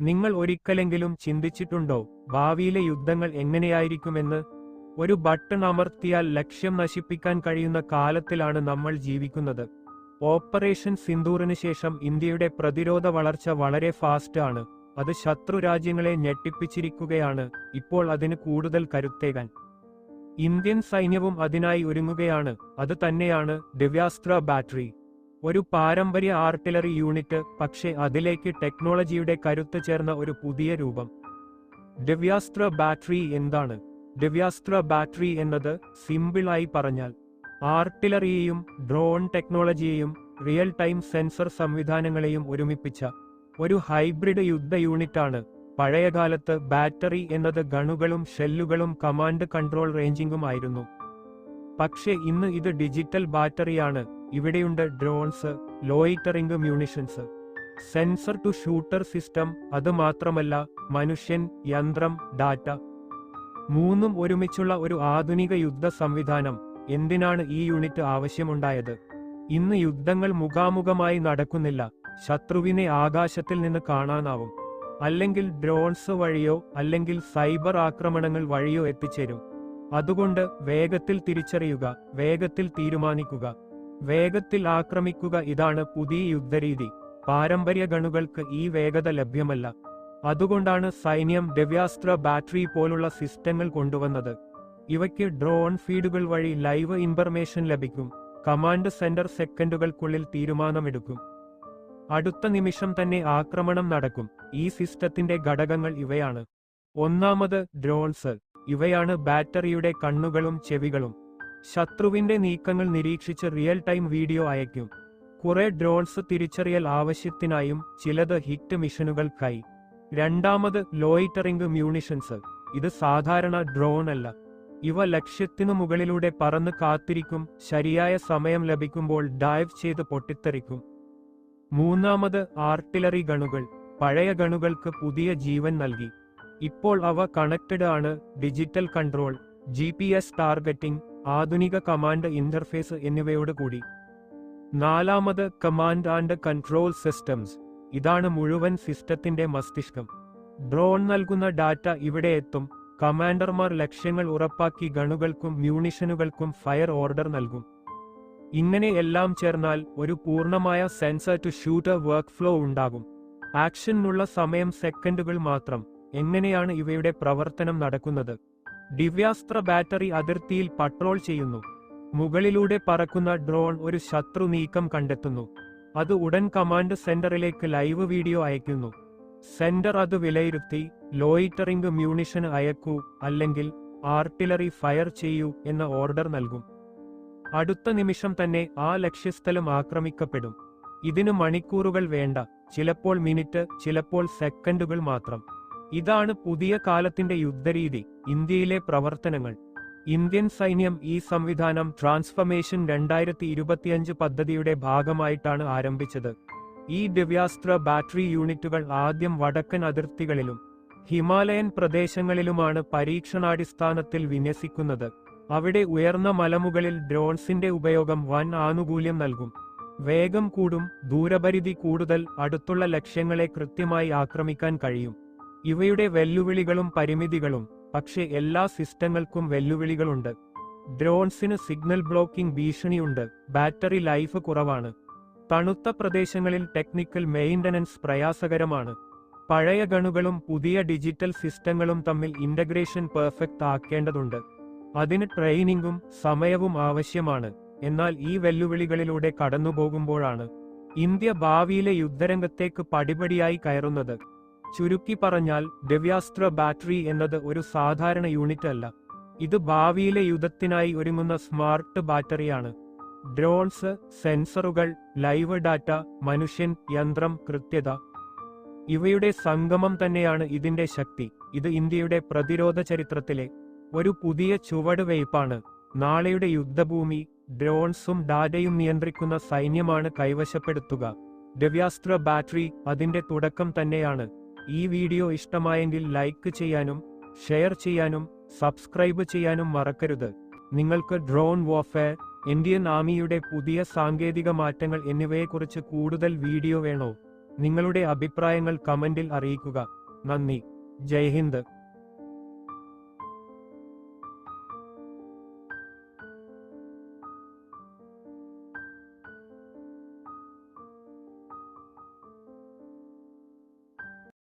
നിങ്ങൾ ഒരിക്കലെങ്കിലും ചിന്തിച്ചിട്ടുണ്ടോ ഭാവിയിലെ യുദ്ധങ്ങൾ എങ്ങനെയായിരിക്കുമെന്ന്? ഒരു ബട്ടൺ അമർത്തിയാൽ ലക്ഷ്യം നശിപ്പിക്കാൻ കഴിയുന്ന കാലത്തിലാണ് നമ്മൾ ജീവിക്കുന്നത്. ഓപ്പറേഷൻ സിന്ദൂറിന് ശേഷം ഇന്ത്യയുടെ പ്രതിരോധ വളർച്ച വളരെ ഫാസ്റ്റ് ആണ്. അത് ശത്രു രാജ്യങ്ങളെ ഞെട്ടിപ്പിച്ചിരിക്കുകയാണ്. ഇപ്പോൾ അതിന് കൂടുതൽ കരുത്തേകാൻ. ഇന്ത്യൻ സൈന്യവും അതിനായി ഒരുങ്ങുകയാണ്. അത് തന്നെയാണ് ദിവ്യാസ്ത്ര ബാറ്ററി. ഒരു പാരമ്പര്യ ആർട്ടിലറി യൂണിറ്റ് പക്ഷേ അതിലേക്ക് ടെക്നോളജിയുടെ കരുത്ത് ചേർന്ന ഒരു പുതിയ രൂപം. ദിവ്യാസ്ത്ര ബാറ്ററി എന്താണ്? ദിവ്യാസ്ത്ര ബാറ്ററി എന്നത് സിമ്പിളായി പറഞ്ഞാൽ ആർട്ടിലറിയെയും ഡ്രോൺ ടെക്നോളജിയെയും റിയൽ ടൈം സെൻസർ സംവിധാനങ്ങളെയും ഒരുമിപ്പിച്ച ഒരു ഹൈബ്രിഡ് യുദ്ധ യൂണിറ്റാണ്. പഴയകാലത്ത് ബാറ്ററി എന്നത് ഗണുകളും ഷെല്ലുകളും കമാൻഡ് കൺട്രോൾ റേഞ്ചിങ്ങും ആയിരുന്നു. പക്ഷേ ഇന്ന് ഇത് ഡിജിറ്റൽ ബാറ്ററിയാണ്. ഇവിടെയുണ്ട് drones loitering munitions sensor to shooter system അത് മാത്രമല്ല മനുഷ്യൻ യന്ത്രം ഡാറ്റ മൂന്നും ഒരുമിച്ചുള്ള ഒരു ആധുനിക യുദ്ധ സംവിധാനം. എന്തിനാണ് ഈ യൂണിറ്റ് ആവശ്യമുണ്ടായത്? ഇന്ന് യുദ്ധങ്ങൾ മുഖാമുഖമായി നടക്കുന്നില്ല. ശത്രുവിനെ ആകാശത്തിൽ നിന്ന് കാണാനാവും. അല്ലെങ്കിൽ ഡ്രോൺസ് വഴിയോ അല്ലെങ്കിൽ സൈബർ ആക്രമണങ്ങൾ വഴിയോ എത്തിച്ചേരും. അതുകൊണ്ട് വേഗത്തിൽ തിരിച്ചറിയുക വേഗത്തിൽ തീരുമാനിക്കുക. വേഗത്തിൽ ആക്രമിക്കുക ഇതാണ് പുതിയ യുദ്ധരീതി. പാരമ്പര്യ ഗണുകൾക്ക് ഈ വേഗത ലഭ്യമല്ല. അതുകൊണ്ടാണ് സൈന്യം ദിവ്യാസ്ത്ര ബാറ്ററി പോലുള്ള സിസ്റ്റങ്ങൾ കൊണ്ടുവന്നത്. ഇവയ്ക്ക് ഡ്രോൺ ഫീഡുകൾ വഴി ലൈവ് ഇൻഫർമേഷൻ ലഭിക്കും. കമാൻഡ് സെന്റർ സെക്കൻഡുകൾക്കുള്ളിൽ തീരുമാനമെടുക്കും. അടുത്ത നിമിഷം തന്നെ ആക്രമണം നടക്കും. ഈ സിസ്റ്റത്തിന്റെ ഘടകങ്ങൾ ഇവയാണ്. ഒന്നാമത് ഡ്രോൺസ്. ഇവയാണ് ബാറ്ററിയുടെ കണ്ണുകളും ചെവികളും. ശത്രുവിന്റെ നീക്കങ്ങൾ നിരീക്ഷിച്ച് റിയൽ ടൈം വീഡിയോ അയക്കും കുറെ ഡ്രോൺസ് തിരിച്ചറിയൽ ആവശ്യത്തിനായും ചിലത് ഹിറ്റ് മിഷനുകൾക്കായി രണ്ടാമത് ലോയിറ്ററിംഗ് മ്യൂണിഷൻസ് ഇത് സാധാരണ ഡ്രോൺ അല്ല. ഇവ ലക്ഷ്യത്തിനു മുകളിലൂടെ പറന്ന് കാത്തിരിക്കും ശരിയായ സമയം ലഭിക്കുമ്പോൾ ഡൈവ് ചെയ്ത് പൊട്ടിത്തെറിക്കും. മൂന്നാമത് ആർട്ടിലറി ഗണുകൾ. പഴയ ഗണുകൾക്ക് പുതിയ ജീവൻ നൽകി. ഇപ്പോൾ അവ കണക്റ്റഡ് ആണ് ഡിജിറ്റൽ കൺട്രോൾ ജി ടാർഗറ്റിംഗ് ആധുനിക കമാൻഡ് ഇന്റർഫേസ് എന്നിവയോട് കൂടി. നാലാമത് കമാൻഡ് ആൻഡ് കൺട്രോൾ സിസ്റ്റംസ്. ഇതാണ് മുഴുവൻ സിസ്റ്റത്തിന്റെ മസ്തിഷ്കം. ഡ്രോൺ നൽകുന്ന ഡാറ്റ ഇവിടെ എത്തും. കമാൻഡർമാർ ലക്ഷ്യങ്ങൾ ഉറപ്പാക്കി ഗണുകൾക്കും മ്യൂണിഷനുകൾക്കും ഫയർ ഓർഡർ നൽകും. ഇങ്ങനെ എല്ലാം ചേർന്നാൽ ഒരു പൂർണമായ sensor to shooter work flow ഉണ്ടാകും. ആക്ഷനുള്ള സമയം സെക്കൻഡുകൾ മാത്രം. എങ്ങനെയാണ് ഇവയുടെ പ്രവർത്തനം നടക്കുന്നത്? ദിവ്യാസ്ത്ര ബാറ്ററി അതിർത്തിയിൽ പട്രോൾ ചെയ്യുന്നു. മുകളിലൂടെ പറക്കുന്ന ഡ്രോൺ ഒരു ശത്രു നീക്കം കണ്ടെത്തുന്നു. അത് ഉടൻ കമാൻഡ് സെന്ററിലേക്ക് ലൈവ് വീഡിയോ അയക്കുന്നു സെന്റർ അത് വിലയിരുത്തി ലോയിറ്ററിംഗ് മ്യൂണിഷൻ അയക്കൂ അല്ലെങ്കിൽ ആർട്ടിലറി ഫയർ ചെയ്യൂ എന്ന ഓർഡർ നൽകും. അടുത്ത നിമിഷം തന്നെ ആ ലക്ഷ്യസ്ഥലം ആക്രമിക്കപ്പെടും. ഇതിന് മണിക്കൂറുകൾ വേണ്ട ചിലപ്പോൾ മിനിറ്റ് ചിലപ്പോൾ സെക്കൻഡുകൾ മാത്രം. ഇതാണ് പുതിയ കാലത്തിന്റെ യുദ്ധരീതി ഇന്ത്യയിലെ പ്രവർത്തനങ്ങൾ. ഇന്ത്യൻ സൈന്യം ഈ സംവിധാനം ട്രാൻസ്ഫർമേഷൻ രണ്ടായിരത്തി ഇരുപത്തിയഞ്ച് പദ്ധതിയുടെ ഭാഗമായിട്ടാണ് ആരംഭിച്ചത്. ഈ ദിവ്യാസ്ത്ര ബാറ്ററി യൂണിറ്റുകൾ ആദ്യം വടക്കൻ അതിർത്തികളിലും ഹിമാലയൻ പ്രദേശങ്ങളിലുമാണ് പരീക്ഷണാടിസ്ഥാനത്തിൽ വിന്യസിക്കുന്നത്. അവിടെ ഉയർന്ന മലമുകളിൽ ഡ്രോൺസിന്റെ ഉപയോഗം വൻ ആനുകൂല്യം നൽകും. വേഗം കൂടും ദൂരപരിധി കൂടുതൽ അടുത്തുള്ള ലക്ഷ്യങ്ങളെ കൃത്യമായി ആക്രമിക്കാൻ കഴിയും. ഇവയുടെ വെല്ലുവിളികളും പരിമിതികളും പക്ഷേ എല്ലാ സിസ്റ്റങ്ങൾക്കും വെല്ലുവിളികളുണ്ട്. ഡ്രോൺസിന് സിഗ്നൽ ബ്ലോക്കിംഗ് ഭീഷണിയുണ്ട് ബാറ്ററി ലൈഫ് കുറവാണ്. തണുത്ത പ്രദേശങ്ങളിൽ ടെക്നിക്കൽ മെയിന്റനൻസ് പ്രയാസകരമാണ്. പഴയ ഗണുകളും പുതിയ ഡിജിറ്റൽ സിസ്റ്റങ്ങളും തമ്മിൽ ഇന്റഗ്രേഷൻ പെർഫെക്റ്റ് ആക്കേണ്ടതുണ്ട്. അതിന് ട്രെയിനിങ്ങും സമയവും ആവശ്യമാണ് എന്നാൽ ഈ വെല്ലുവിളികളിലൂടെ കടന്നുപോകുമ്പോഴാണ് ഇന്ത്യ ഭാവിയിലെ യുദ്ധരംഗത്തേക്ക് പടിപടിയായി കയറുന്നത്. ചുരുക്കി പറഞ്ഞാൽ ദിവ്യാസ്ത്ര ബാറ്ററി എന്നത് ഒരു സാധാരണ യൂണിറ്റ് അല്ല ഇത് ഭാവിയിലെ യുദ്ധത്തിനായി ഒരുങ്ങുന്ന സ്മാർട്ട് ബാറ്ററിയാണ്. ഡ്രോൺസ് സെൻസറുകൾ ലൈവ് ഡാറ്റ മനുഷ്യൻ യന്ത്രം കൃത്യത. ഇവയുടെ സംഗമം തന്നെയാണ് ഇതിന്റെ ശക്തി. ഇത് ഇന്ത്യയുടെ പ്രതിരോധ ചരിത്രത്തിലെ ഒരു പുതിയ ചുവടുവയ്പ്പാണ് നാളെയുടെ യുദ്ധഭൂമി ഡ്രോൺസും ഡാറ്റയും നിയന്ത്രിക്കുന്ന സൈന്യമാണ് കൈവശപ്പെടുത്തുക. ദിവ്യാസ്ത്ര ബാറ്ററി അതിന്റെ തുടക്കം തന്നെയാണ്. ഈ വീഡിയോ ഇഷ്ടമായെങ്കിൽ ലൈക്ക് ചെയ്യാനും ഷെയർ ചെയ്യാനും സബ്സ്ക്രൈബ് ചെയ്യാനും മറക്കരുത്. നിങ്ങൾക്ക് ഡ്രോൺ വോഫെയർ ഇന്ത്യൻ ആർമിയുടെ പുതിയ സാങ്കേതിക മാറ്റങ്ങൾ എന്നിവയെക്കുറിച്ച് കൂടുതൽ വീഡിയോ വേണോ? നിങ്ങളുടെ അഭിപ്രായങ്ങൾ കമന്റിൽ അറിയിക്കുക. നന്ദി. ജയ് ഹിന്ദ്.